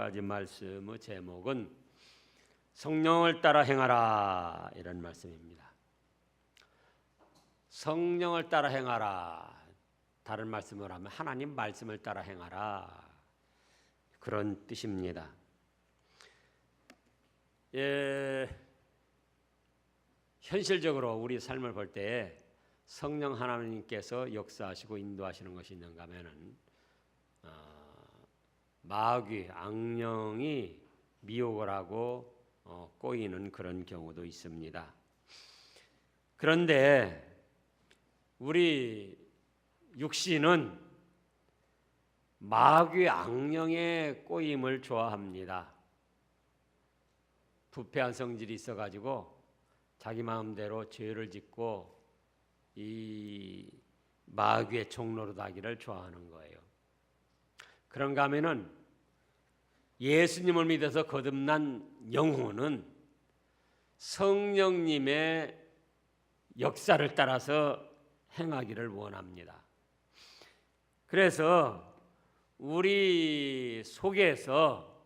18절까지 말씀의 제목은 성령을 따라 행하라 이런 말씀입니다. 성령을 따라 행하라. 다른 말씀을 하면 하나님 말씀을 따라 행하라. 그런 뜻입니다. 예, 현실적으로 우리 삶을 볼때 성령 하나님께서 역사하시고 인도하시는 것이 있는가 하면은 어, 마귀 악령이 미혹을 하고 어, 꼬이는 그런 경우도 있습니다. 그런데 우리 육신은 마귀 악령의 꼬임을 좋아합니다. 부패한 성질이 있어가지고 자기 마음대로 죄를 짓고 이 마귀의 종로로 다기를 좋아하는 거예요. 그런가 하면은 예수님을 믿어서 거듭난 영혼은 성령님의 역사를 따라서 행하기를 원합니다. 그래서 우리 속에서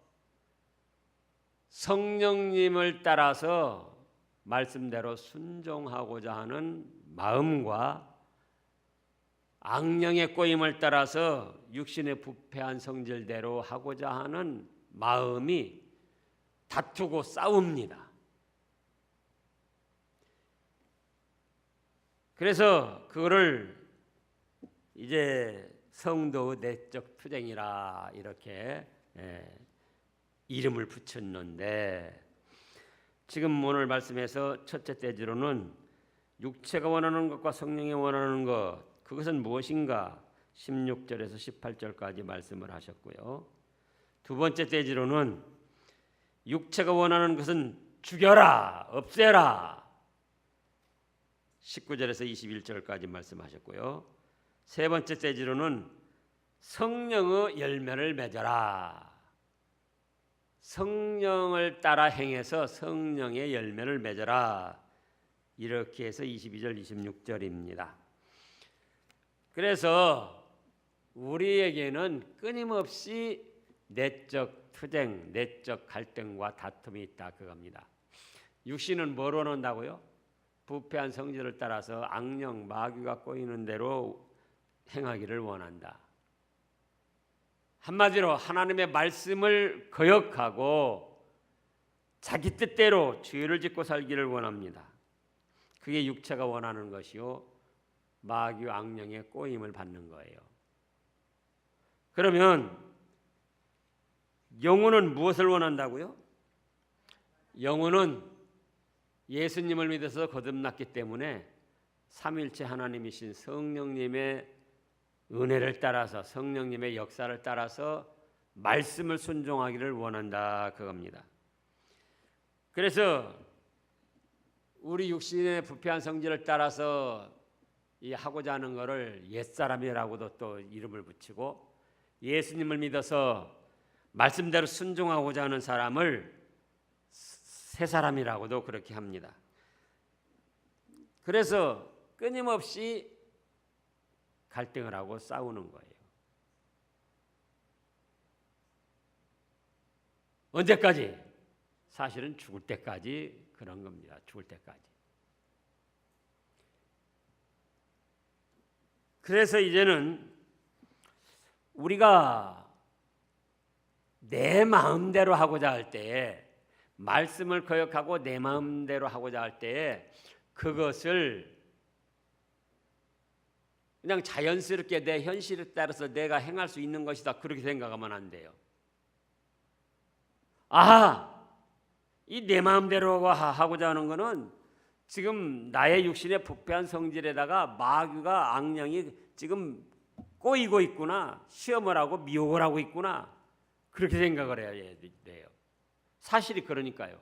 성령님을 따라서 말씀대로 순종하고자 하는 마음과 악령의 꼬임을 따라서 육신의 부패한 성질대로 하고자 하는 마음이 다투고 싸웁니다. 그래서 그거를 이제 성도의 내적 투쟁이라 이렇게 예, 이름을 붙였는데 지금 오늘 말씀에서 첫째 대지로는 육체가 원하는 것과 성령이 원하는 것 그것은 무엇인가 16절에서 18절까지 말씀을 하셨고요. 두 번째 대지로는 육체가 원하는 것은 죽여라 없애라 19절에서 21절까지 말씀하셨고요. 세 번째 대지로는 성령의 열매를 맺어라. 성령을 따라 행해서 성령의 열매를 맺어라. 이렇게 해서 22절 26절입니다. 그래서 우리에게는 끊임없이 내적 투쟁, 내적 갈등과 다툼이 있다 그겁니다. 육신은 뭘 원한다고요? 부패한 성질을 따라서 악령 마귀가 꼬이는 대로 행하기를 원한다. 한마디로 하나님의 말씀을 거역하고 자기 뜻대로 죄를 짓고 살기를 원합니다. 그게 육체가 원하는 것이요 마귀 악령의 꼬임을 받는 거예요. 그러면 영혼은 무엇을 원한다고요? 영혼은 예수님을 믿어서 거듭났기 때문에 삼일체 하나님이신 성령님의 은혜를 따라서 성령님의 역사를 따라서 말씀을 순종하기를 원한다 그겁니다. 그래서 우리 육신의 부패한 성질을 따라서 이 하고자 하는 것을 옛사람이라고도 또 이름을 붙이고 예수님을 믿어서 말씀대로 순종하고자 하는 사람을 새 사람이라고도 그렇게 합니다. 그래서 끊임없이 갈등을 하고 싸우는 거예요. 언제까지? 사실은 죽을 때까지 그런 겁니다. 죽을 때까지. 그래서 이제는 우리가 내 마음대로 하고자 할 때에 말씀을 거역하고 내 마음대로 하고자 할 때에 그것을 그냥 자연스럽게 내 현실에 따라서 내가 행할 수 있는 것이다 그렇게 생각하면 안 돼요. 아, 이 내 마음대로 하고자 하는 것은 지금 나의 육신의 부패한 성질에다가 마귀가 악령이 지금 꼬이고 있구나 시험을 하고 미혹을 하고 있구나 그렇게 생각을 해야 돼요. 사실이 그러니까요.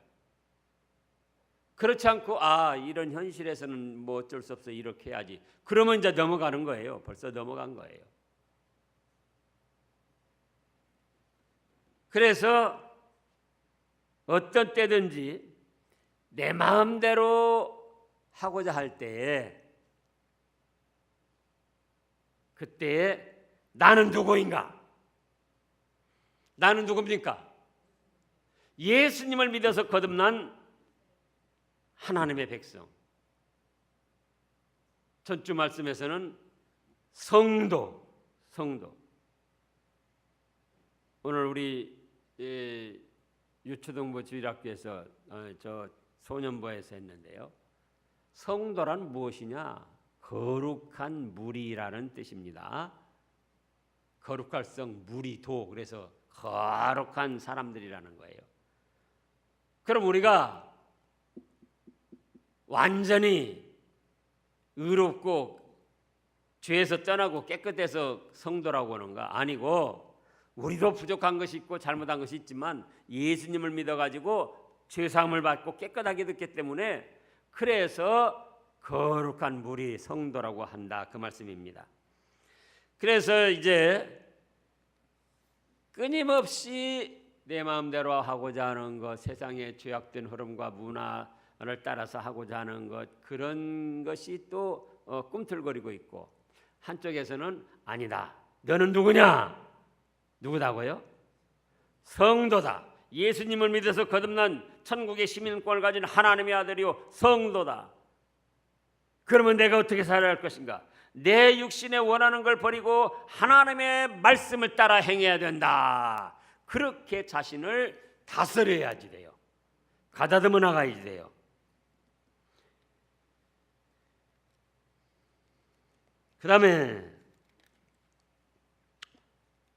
그렇지 않고 아 이런 현실에서는 뭐 어쩔 수 없어 이렇게 해야지. 그러면 이제 넘어가는 거예요. 벌써 넘어간 거예요. 그래서 어떤 때든지 내 마음대로 하고자 할 때에 그때에 나는 누구인가? 나는 누굽니까? 예수님을 믿어서 거듭난 하나님의 백성. 전주 말씀에서는 성도, 성도. 오늘 우리 예, 유초등부 주일학교에서 어, 저 소년부에서 했는데요. 성도란 무엇이냐? 거룩한 무리라는 뜻입니다. 거룩할 성 무리도 그래서 거룩한 사람들이라는 거예요. 그럼 우리가 완전히 의롭고 죄에서 떠나고 깨끗해서 성도라고 하는가? 아니고 우리도 부족한 것이 있고 잘못한 것이 있지만 예수님을 믿어 가지고 죄 사함을 받고 깨끗하게 됐기 때문에 그래서 거룩한 무리 성도라고 한다 그 말씀입니다. 그래서 이제 끊임없이 내 마음대로 하고자 하는 것, 세상의 죄악된 흐름과 문화를 따라서 하고자 하는 것 그런 것이 또 어, 꿈틀거리고 있고 한쪽에서는 아니다. 너는 누구냐? 누구다고요? 성도다. 예수님을 믿어서 거듭난 천국의 시민권을 가진 하나님의 아들이요 성도다. 그러면 내가 어떻게 살아야 할 것인가? 내 육신에 원하는 걸 버리고 하나님의 말씀을 따라 행해야 된다. 그렇게 자신을 다스려야지 돼요. 가다듬어 나가야지 돼요. 그 다음에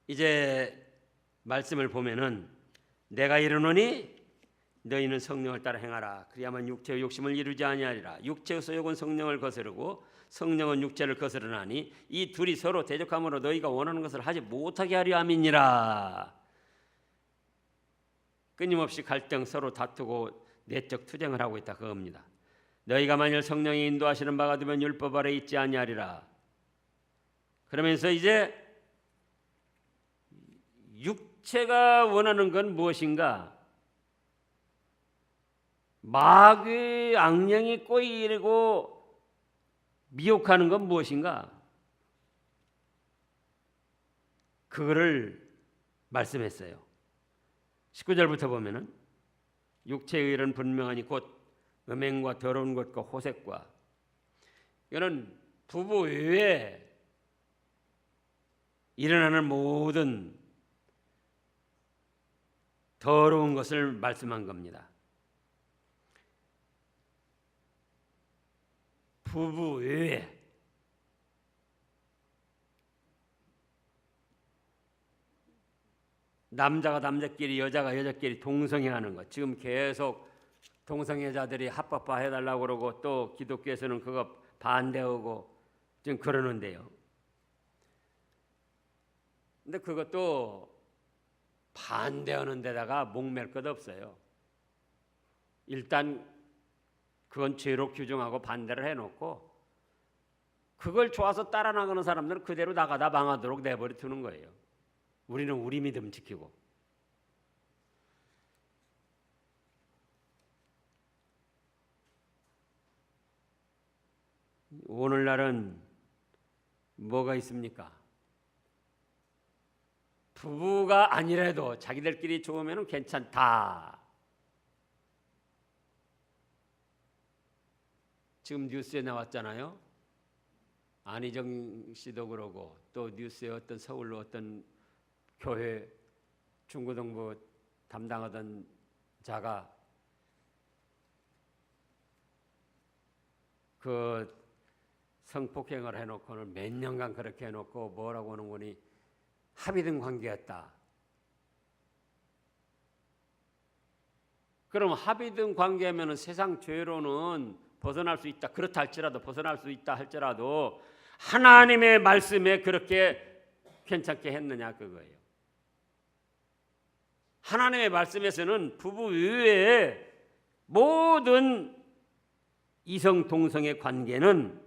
이제 말씀을 보면은 내가 이르노니 너희는 성령을 따라 행하라. 그리야만 육체의 욕심을 이루지 아니하리라. 육체의 소욕은 성령을 거스르고 성령은 육체를 거스르나니 이 둘이 서로 대적함으로 너희가 원하는 것을 하지 못하게 하려 함이니라. 끊임없이 갈등 서로 다투고 내적 투쟁을 하고 있다 그겁니다. 너희가 만일 성령이 인도하시는 바가 되면 율법 아래 있지 아니하리라. 그러면서 이제 육체가 원하는 건 무엇인가? 마귀 악령이 꼬이고 미혹하는 건 무엇인가? 그거를 말씀했어요. 19절부터 보면은 육체의 일은 분명하니 곧 음행과 더러운 것과 호색과 이거는 부부 외에 일어나는 모든 더러운 것을 말씀한 겁니다. 부부 외에 남자가 남자끼리 여자가 여자끼리 동성애하는 것 지금 계속 동성애자들이 합법화 해달라고 그러고 또 기독교에서는 그거 반대하고 지금 그러는데요. 근데 그것도 반대하는 데다가 목맬 것 없어요. 일단 그건 죄로 규정하고 반대를 해놓고 그걸 좋아서 따라 나가는 사람들은 그대로 나가다 망하도록 내버려 두는 거예요. 우리는 우리 믿음 지키고. 오늘날은 뭐가 있습니까? 부부가 아니라도 자기들끼리 좋으면 괜찮다. 지금 뉴스에 나왔잖아요. 안희정 씨도 그러고 또 뉴스에 어떤 서울로 어떤 교회 중고등부 담당하던 자가 그 성폭행을 해놓고는 몇 년간 그렇게 해놓고 뭐라고 하는 거니 합의된 관계였다. 그럼 합의된 관계면 세상 죄로는 벗어날 수 있다. 그렇다 할지라도 벗어날 수 있다 할지라도 하나님의 말씀에 그렇게 괜찮게 했느냐 그거예요. 하나님의 말씀에서는 부부 이외에 모든 이성 동성의 관계는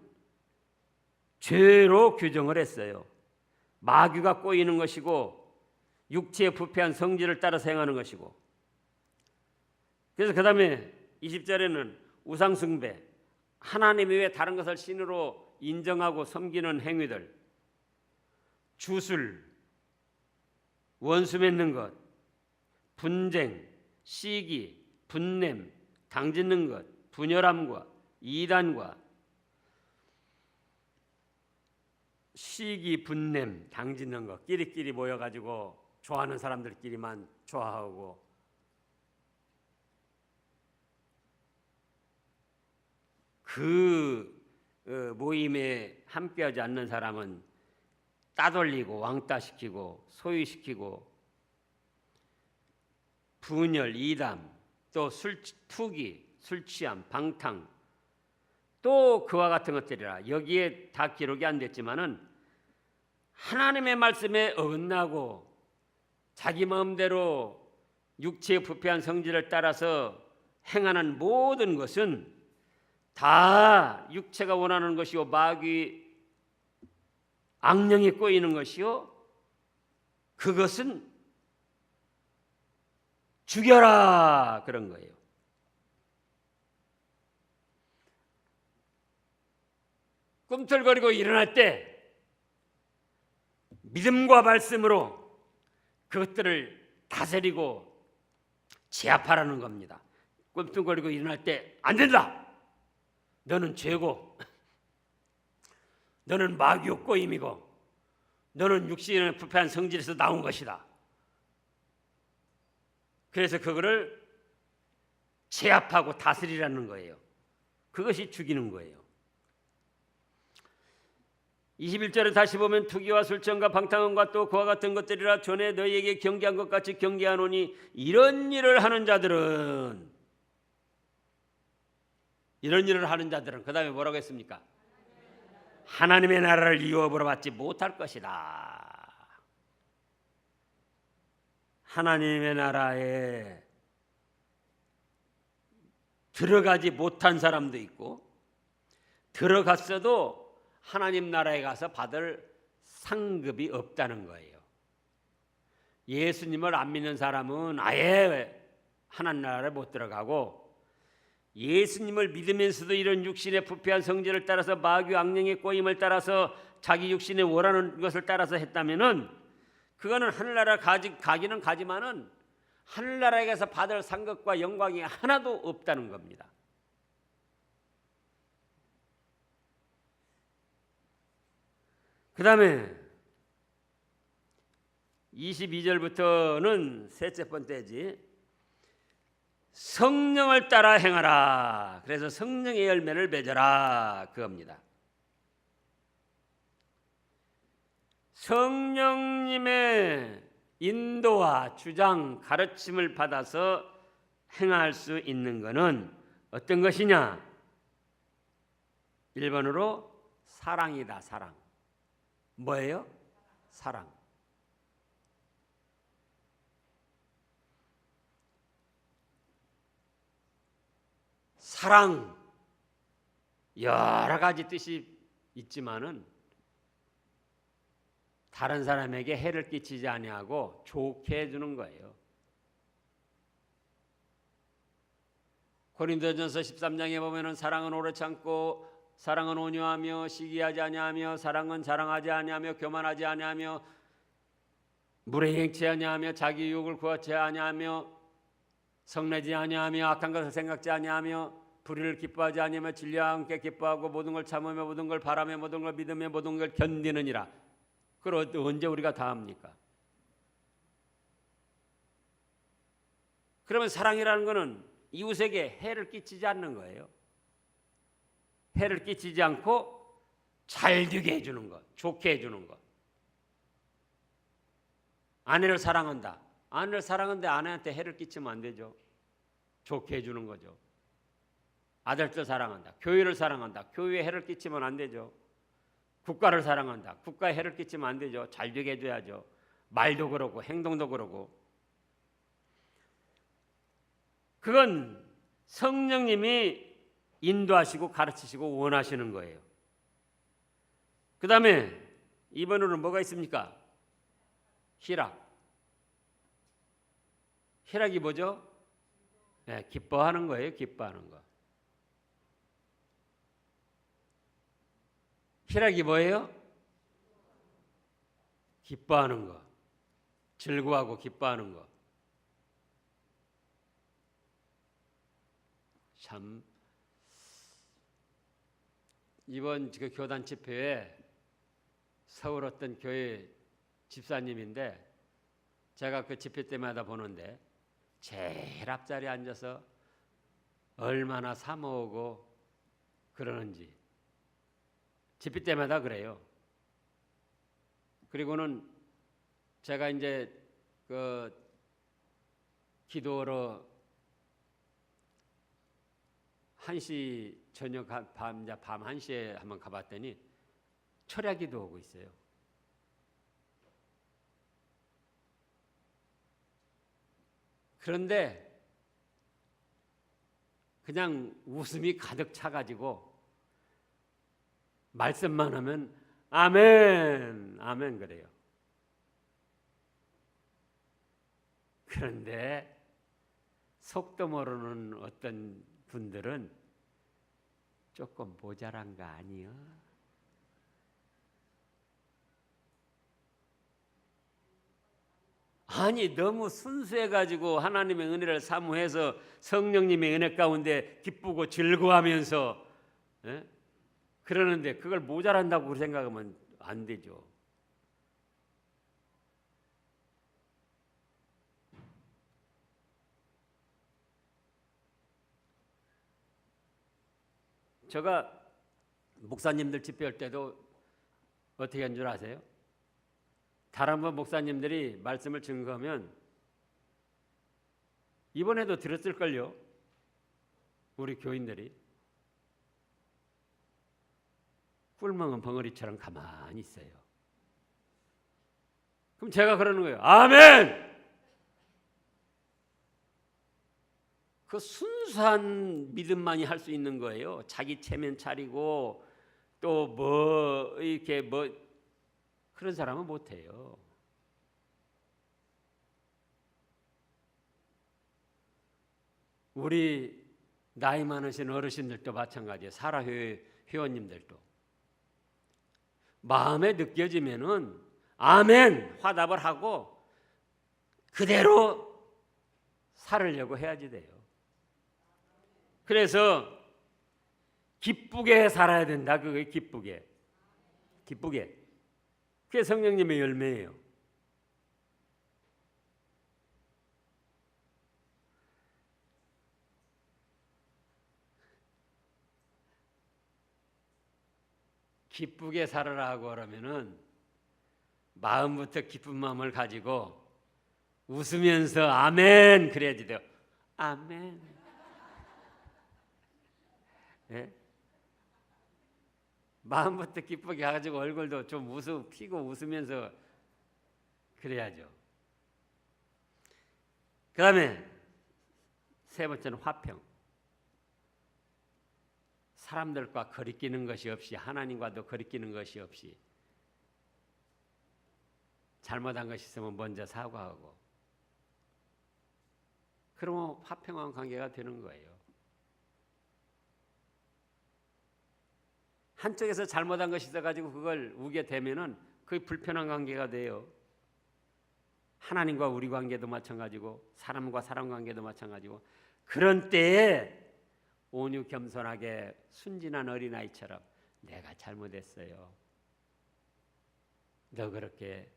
죄로 규정을 했어요. 마귀가 꼬이는 것이고 육체의 부패한 성질을 따라 행하는 것이고 그래서 그 다음에 20절에는 우상숭배 하나님 외에 다른 것을 신으로 인정하고 섬기는 행위들 주술 원수 맺는 것 분쟁 시기, 분냄, 당짓는 것, 분열함과 이단과 시기, 분냄, 당짓는 것, 끼리끼리 모여가지고 좋아하는 사람들끼리만 좋아하고 그 어, 모임에 함께하지 않는 사람은 따돌리고 왕따시키고 소유시키고 분열, 이담, 또 술, 투기, 술 취함, 방탕, 또 그와 같은 것들이라 여기에 다 기록이 안 됐지만은 하나님의 말씀에 어긋나고 자기 마음대로 육체의 부패한 성질을 따라서 행하는 모든 것은 다 육체가 원하는 것이요 마귀 악령이 꼬이는 것이요 그것은 죽여라 그런 거예요. 꿈틀거리고 일어날 때 믿음과 말씀으로 그것들을 다스리고 제압하라는 겁니다. 꿈틀거리고 일어날 때 안 된다. 너는 죄고, 너는 마귀요 꼬임이고, 너는 육신의 부패한 성질에서 나온 것이다. 그래서 그거를 제압하고 다스리라는 거예요. 그것이 죽이는 거예요. 21절에 다시 보면 투기와 술정과 방탕함과 또 그와 같은 것들이라 전에 너희에게 경계한 것 같이 경계하노니 이런 일을 하는 자들은 이런 일을 하는 자들은 그 다음에 뭐라고 했습니까? 하나님의 나라를 이루어보러 받지 못할 것이다. 하나님의 나라에 들어가지 못한 사람도 있고 들어갔어도 하나님 나라에 가서 받을 상급이 없다는 거예요. 예수님을 안 믿는 사람은 아예 하나님 나라에 못 들어가고 예수님을 믿으면서도 이런 육신의 부패한 성질을 따라서 마귀 악령의 꼬임을 따라서 자기 육신에 원하는 것을 따라서 했다면은 그거는 하늘나라 가지, 가기는 가지만은 하늘나라에 가서 받을 상급과 영광이 하나도 없다는 겁니다. 그 다음에 22절부터는 셋째 번째지. 성령을 따라 행하라. 그래서 성령의 열매를 맺어라. 그겁니다. 성령님의 인도와 주장, 가르침을 받아서 행할 수 있는 것은 어떤 것이냐? 1번으로 사랑이다, 사랑. 뭐예요? 사랑. 사랑 여러 가지 뜻이 있지만은 다른 사람에게 해를 끼치지 아니하고 좋게 해주는 거예요. 고린도전서 13장에 보면은 사랑은 오래 참고 사랑은 온유하며 시기하지 아니하며 사랑은 자랑하지 아니하며 교만하지 아니하며 물에 행치 아니하며 자기 유혹을 구하지 아니하며 성내지 아니하며 악한 것을 생각지 아니하며 불의를 기뻐하지 아니하며 진리와 함께 기뻐하고 모든 걸 참으며 모든 걸 바라며 모든 걸 믿으며 모든 걸 견디느니라. 그걸 언제 우리가 다 합니까? 그러면 사랑이라는 것은 이웃에게 해를 끼치지 않는 거예요. 해를 끼치지 않고 잘 되게 해주는 것, 좋게 해주는 것. 아내를 사랑한다. 아내를 사랑하는데 아내한테 해를 끼치면 안 되죠. 좋게 해주는 거죠. 아들도 사랑한다. 교회를 사랑한다. 교회에 해를 끼치면 안 되죠. 국가를 사랑한다. 국가에 해를 끼치면 안 되죠. 잘 되게 해줘야죠. 말도 그러고 행동도 그러고. 그건 성령님이 인도하시고 가르치시고 원하시는 거예요. 그 다음에 이번으로는 뭐가 있습니까? 희락. 희락이 뭐죠? 네, 기뻐하는 거예요. 기뻐하는 거. 희락이 뭐예요? 기뻐하는 거. 즐거워하고 기뻐하는 거. 참 이번 그 교단 집회에 서울 어떤 교회 집사님인데 제가 그 집회 때마다 보는데 제일 앞자리에 앉아서 얼마나 사모하고 그러는지 집회 때마다 그래요. 그리고는 제가 이제 그 기도로 1시 저녁 한- 밤, 밤 1시에 한번 가봤더니 철야 기도하고 있어요. 그런데 그냥 웃음이 가득 차가지고 말씀만 하면 아멘, 아멘 그래요. 그런데 속도 모르는 어떤 분들은 조금 모자란 거 아니요? 아니 너무 순수해 가지고 하나님의 은혜를 사모해서 성령님의 은혜 가운데 기쁘고 즐거워하면서 예? 그러는데 그걸 모자란다고 생각하면 안 되죠. 제가 목사님들 집회할 때도 어떻게 한 줄 아세요? 다른 분 목사님들이 말씀을 증거하면 이번에도 들었을걸요. 우리 교인들이 꿀멍은 벙어리처럼 가만히 있어요. 그럼 제가 그러는 거예요. 아멘. 그 순수한 믿음만이 할 수 있는 거예요. 자기 체면 차리고 또 뭐 이렇게 뭐 그런 사람은 못 해요. 우리 나이 많으신 어르신들도 마찬가지예요. 사라 회, 회원님들도 마음에 느껴지면은 아멘 화답을 하고 그대로 살으려고 해야지 돼요. 그래서 기쁘게 살아야 된다. 그게 기쁘게. 기쁘게. 그게 성령님의 열매예요. 기쁘게 살아라고 그러면은 마음부터 기쁜 마음을 가지고 웃으면서 아멘 그래야지 돼요. 아멘. 예? 마음부터 기쁘게 가지고 얼굴도 좀 웃음 피고 웃으면서 그래야죠. 그 다음에 세 번째는 화평. 사람들과 거리끼는 것이 없이 하나님과도 거리끼는 것이 없이 잘못한 것이 있으면 먼저 사과하고 그러면 화평한 관계가 되는 거예요. 한쪽에서 잘못한 것이 있어가지고 그걸 우게 되면은 그게 불편한 관계가 돼요. 하나님과 우리 관계도 마찬가지고 사람과 사람 관계도 마찬가지고 그런 때에 온유 겸손하게 순진한 어린아이처럼 내가 잘못했어요. 너 그렇게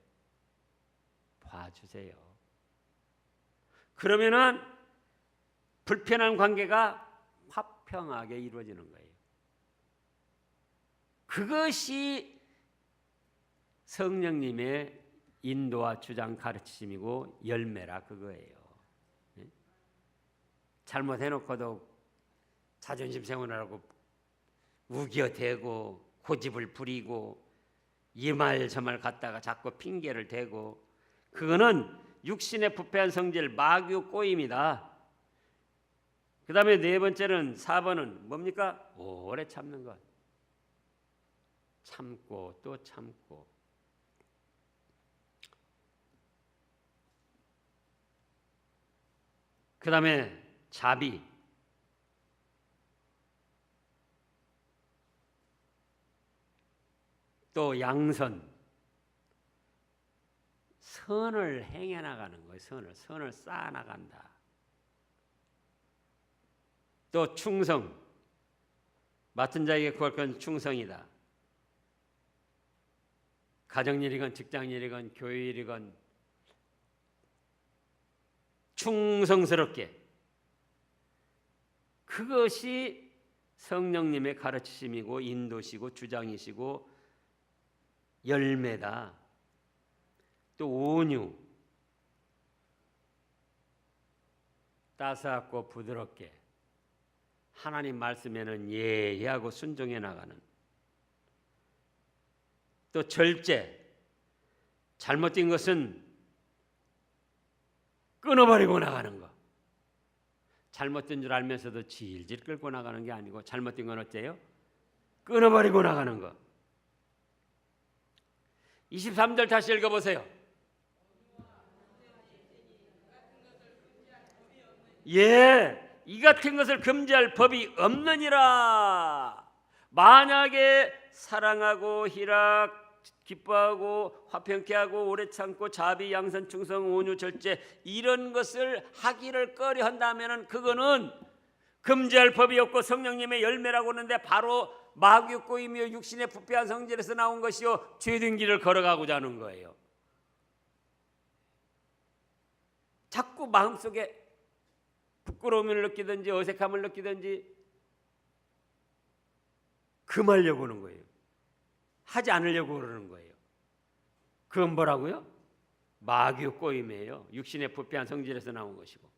봐주세요. 그러면은 불편한 관계가 화평하게 이루어지는 거예요. 그것이 성령님의 인도와 주장 가르치심이고 열매라 그거예요. 예? 잘못해놓고도 자존심 세우느라고 우겨대고 고집을 부리고 이 말 저 말 갖다가 자꾸 핑계를 대고 그거는 육신의 부패한 성질 마귀 꼬임이다. 그 다음에 네 번째는 4번은 뭡니까? 오래 참는 것. 참고 또 참고. 그 다음에 자비. 또 양선. 선을 행해 나가는 거예요. 선을 선을 쌓아 나간다. 또 충성. 맡은 자에게 구할 건 충성이다. 가정일이건 직장일이건 교회일이건 충성스럽게 그것이 성령님의 가르치심이고 인도시고 주장이시고 열매다. 또 온유. 따스하고 부드럽게. 하나님 말씀에는 예하고 순종해 나가는. 또 절제. 잘못된 것은 끊어버리고 나가는 거. 잘못된 줄 알면서도 질질 끌고 나가는 게 아니고 잘못된 건 어째요? 끊어버리고 나가는 거 23절 다시 읽어보세요 예, 이 같은 것을 금지할 법이 없느니라. 만약에 사랑하고 희락 기뻐하고 화평케 하고 오래 참고 자비 양선 충성 온유 절제 이런 것을 하기를 꺼려 한다면은 그거는 금지할 법이 없고 성령님의 열매라고 하는데 바로 마귀 꼬이며 육신의 부패한 성질에서 나온 것이요 죄된 길을 걸어가고자 하는 거예요. 자꾸 마음속에 부끄러움을 느끼든지 어색함을 느끼든지 금하려고 하는 거예요. 하지 않으려고 그러는 거예요. 그건 뭐라고요? 마귀 꼬임이에요. 육신의 부패한 성질에서 나온 것이고.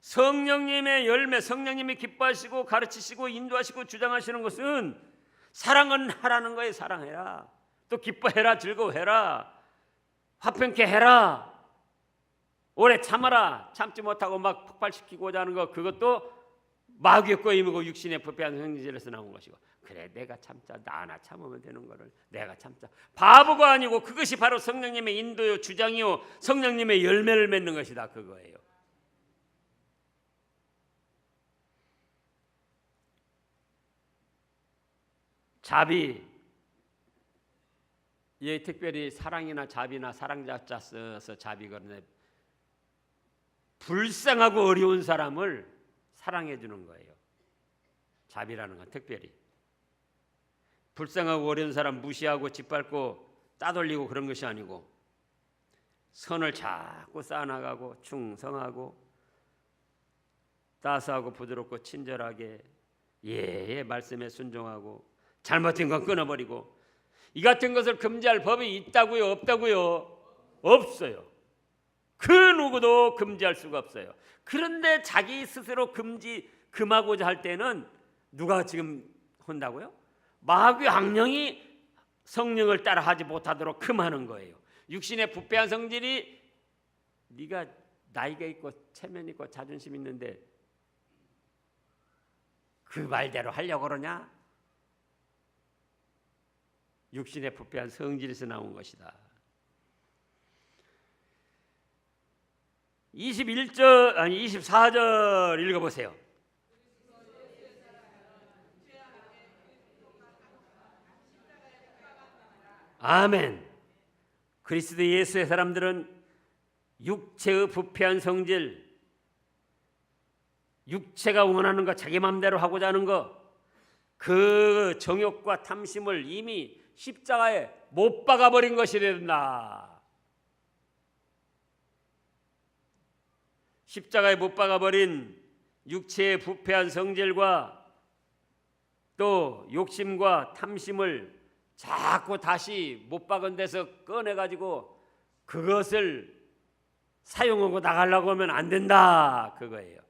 성령님의 열매, 성령님이 기뻐하시고 가르치시고 인도하시고 주장하시는 것은 사랑은 하라는 거예요. 사랑해라. 또 기뻐해라, 즐거워해라. 화평케 해라. 오래 참아라. 참지 못하고 막 폭발시키고자 하는 거 그것도 마귀의 꼬임이고 육신의 부패한 성질에서 나온 것이고 그래 내가 참자 나 하나 참으면 되는 거를 내가 참자 바보가 아니고 그것이 바로 성령님의 인도요 주장이요 성령님의 열매를 맺는 것이다 그거예요 자비 예 특별히 사랑이나 자비나 사랑자 자 써서 자비 그러네 불쌍하고 어려운 사람을 사랑해 주는 거예요. 자비라는 건 특별히 불쌍하고 어려운 사람 무시하고 짓밟고 따돌리고 그런 것이 아니고 선을 자꾸 쌓아나가고 충성하고 따스하고 부드럽고 친절하게 예의 말씀에 순종하고 잘못된 건 끊어버리고 이 같은 것을 금지할 법이 있다고요 없다고요 없어요. 그 누구도 금지할 수가 없어요. 그런데 자기 스스로 금지 금하고자 할 때는 누가 지금 한다고요? 마귀 악령이 성령을 따라 하지 못하도록 금하는 거예요. 육신의 부패한 성질이 네가 나이가 있고 체면 있고 자존심 있는데 그 말대로 하려고 그러냐? 육신의 부패한 성질에서 나온 것이다. 21절 아니 24절 읽어 보세요. 아멘. 그리스도 예수의 사람들은 육체의 부패한 성질 육체가 원하는 거 자기 마음대로 하고자 하는 거그 정욕과 탐심을 이미 십자가에 못 박아 버린 것이 된다. 십자가에 못 박아 버린 육체의 부패한 성질과 또 욕심과 탐심을 자꾸 다시 못 박은 데서 꺼내 가지고 그것을 사용하고 나가려고 하면 안 된다 그거예요.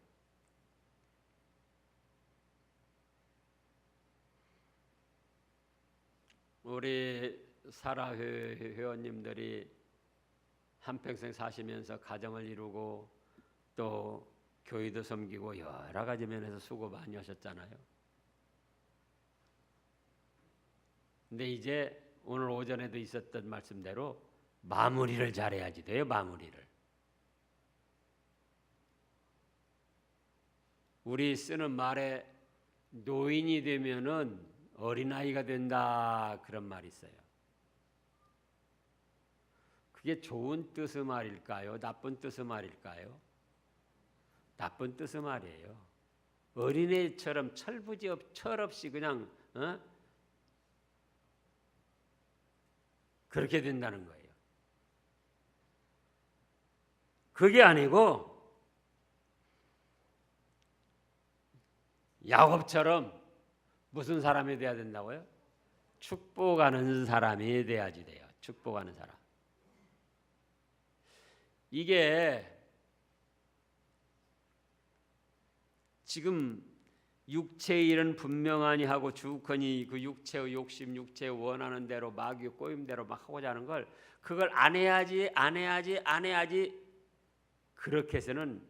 우리 사라 회- 회원님들이 한평생 사시면서 가정을 이루고 또 교회도 섬기고 여러 가지 면에서 수고 많이 하셨잖아요. 근데 이제 오늘 오전에도 있었던 말씀대로 마무리를 잘해야지 돼요. 마무리를. 우리 쓰는 말에 노인이 되면은 어린아이가 된다 그런 말이 있어요. 그게 좋은 뜻의 말일까요? 나쁜 뜻의 말일까요? 나쁜 뜻의 말이에요. 어린애처럼 철부지 없, 철없이 그냥 어? 그렇게 된다는 거예요. 그게 아니고 야곱처럼 무슨 사람이 돼야 된다고요? 축복하는 사람이 돼야지 돼요. 축복하는 사람. 이게 지금 육체의 일은 분명하니 하고 주거니 그 육체의 욕심, 육체의 원하는 대로 마귀의 꼬임대로 막 하고자 하는 걸 그걸 안 해야지, 안 해야지, 안 해야지 그렇게 해서는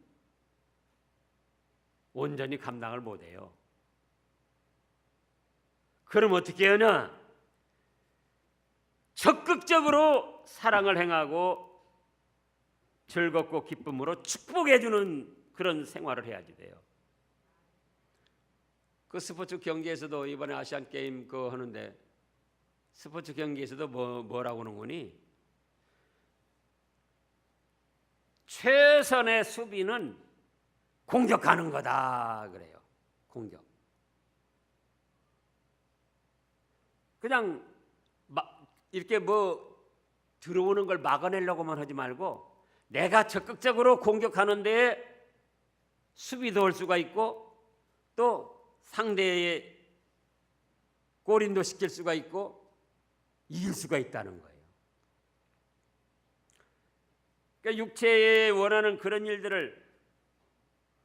온전히 감당을 못 해요. 그럼 어떻게 하냐? 적극적으로 사랑을 행하고 즐겁고 기쁨으로 축복해 주는 그런 생활을 해야지 돼요. 그 스포츠 경기에서도 이번에 아시안 게임 그 하는데 스포츠 경기에서도 뭐 뭐라고 하는 거니? 최선의 수비는 공격하는 거다 그래요. 공격. 그냥 막 이렇게 뭐 들어오는 걸 막아내려고만 하지 말고 내가 적극적으로 공격하는데 수비도 할 수가 있고 또 상대의 골인도 시킬 수가 있고 이길 수가 있다는 거예요. 그러니까 육체에 원하는 그런 일들을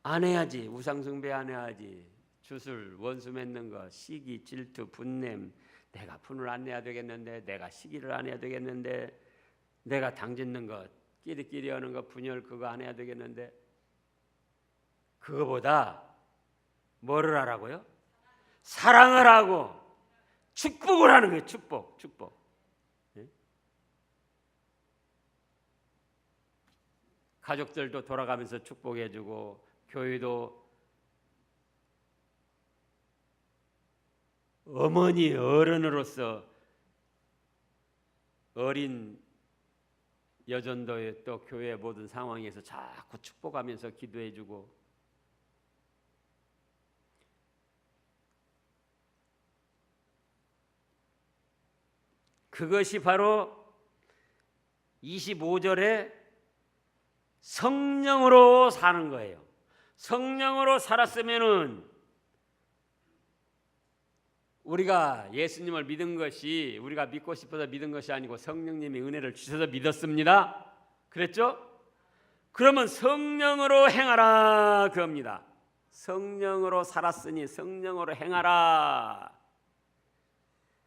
안 해야지 우상숭배 안 해야지 주술 원수 맺는 거 시기 질투 분냄 내가 분을 안 내야 되겠는데 내가 시기를 안 해야 되겠는데 내가 당 짓는 것 끼리끼리 하는 거 분열 그거 안 해야 되겠는데 그거보다 뭐를 하라고요? 사랑을 하고 축복을 하는 거예요. 축복, 축복. 예? 가족들도 돌아가면서 축복해주고 교회도 어머니 어른으로서 어린 여전도의 또 교회 모든 상황에서 자꾸 축복하면서 기도해주고 그것이 바로 25절에 성령으로 사는 거예요. 성령으로 살았으면은 우리가 예수님을 믿은 것이 우리가 믿고 싶어서 믿은 것이 아니고 성령님이 은혜를 주셔서 믿었습니다. 그랬죠? 그러면 성령으로 행하라 그럽니다. 성령으로 살았으니 성령으로 행하라.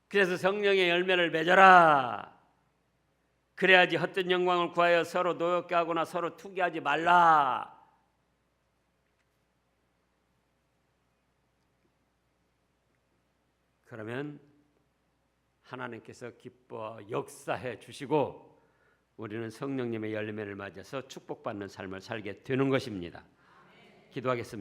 그래서 성령의 열매를 맺어라. 그래야지 헛된 영광을 구하여 서로 노엽게 하거나 서로 투기하지 말라. 그러면 하나님께서 기뻐 역사해 주시고 우리는 성령님의 열매를 맞아서 축복받는 삶을 살게 되는 것입니다. 기도하겠습니다.